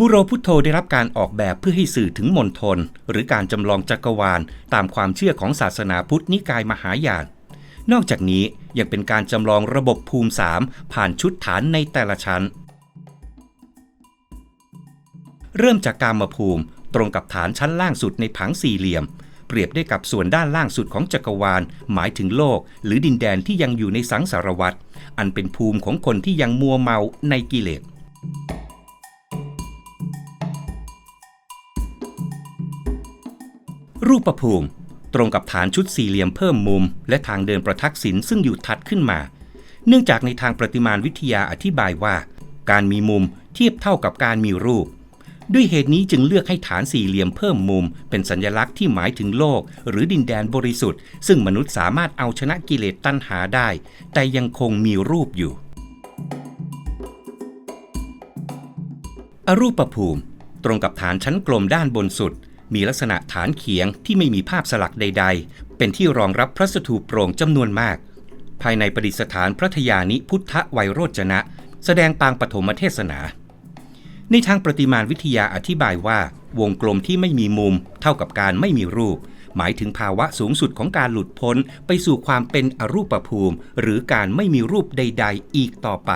บุโรพุทโธได้รับการออกแบบเพื่อให้สื่อถึงมณฑลหรือการจำลองจักรวาล ตามความเชื่อของศาสนาพุทธนิกายมหายาน นอกจากนี้ยังเป็นการจำลองระบบภูมิสามผ่านชุดฐานในแต่ละชั้น เริ่มจากการมภูมิตรงกับฐานชั้นล่างสุดในผังสี่เหลี่ยม เปรียบได้กับส่วนด้านล่างสุดของจักรวาล หมายถึงโลก หรือดินแดนที่ยังอยู่ในสังสารวัฏอันเป็นภูมิของคนที่ยังมัวเมาในกิเลส รูปภูมิ ตรงกับฐานชุดสี่เหลี่ยมเพิ่มมุม และทางเดินประทักษิณซึ่งอยู่ถัดขึ้นมา เนื่องจากในทางประติมานวิทยาอธิบายว่า การมีมุมเทียบเท่ากับการมีรูป ด้วยเหตุนี้จึงเลือกให้ฐานสี่เหลี่ยมเพิ่มมุม เป็นสัญลักษณ์ที่หมายถึงโลก หรือดินแดนบริสุทธิ์ ซึ่งมนุษย์สามารถเอาชนะกิเลสตัณหาได้ แต่ยังคงมีรูปอยู่ อรูปภูมิ ตรงกับฐานชั้นกลมด้านบนสุด มีลักษณะฐานเขียงที่ไม่มีภาพสลักใด ๆ เป็นที่รองรับพระสถูปโปร่งจำนวนมาก ภายในประดิษฐานพระทยานิพุทธไวยโรจนะ แสดงปางปฐมเทศนา ในทางประติมานวิทยาอธิบายว่า วงกลมที่ไม่มีมุม เท่ากับการไม่มีรูป หมายถึงภาวะสูงสุดของการหลุดพ้น ไปสู่ความเป็นอรูปภูมิ หรือการไม่มีรูปใด ๆ อีกต่อไป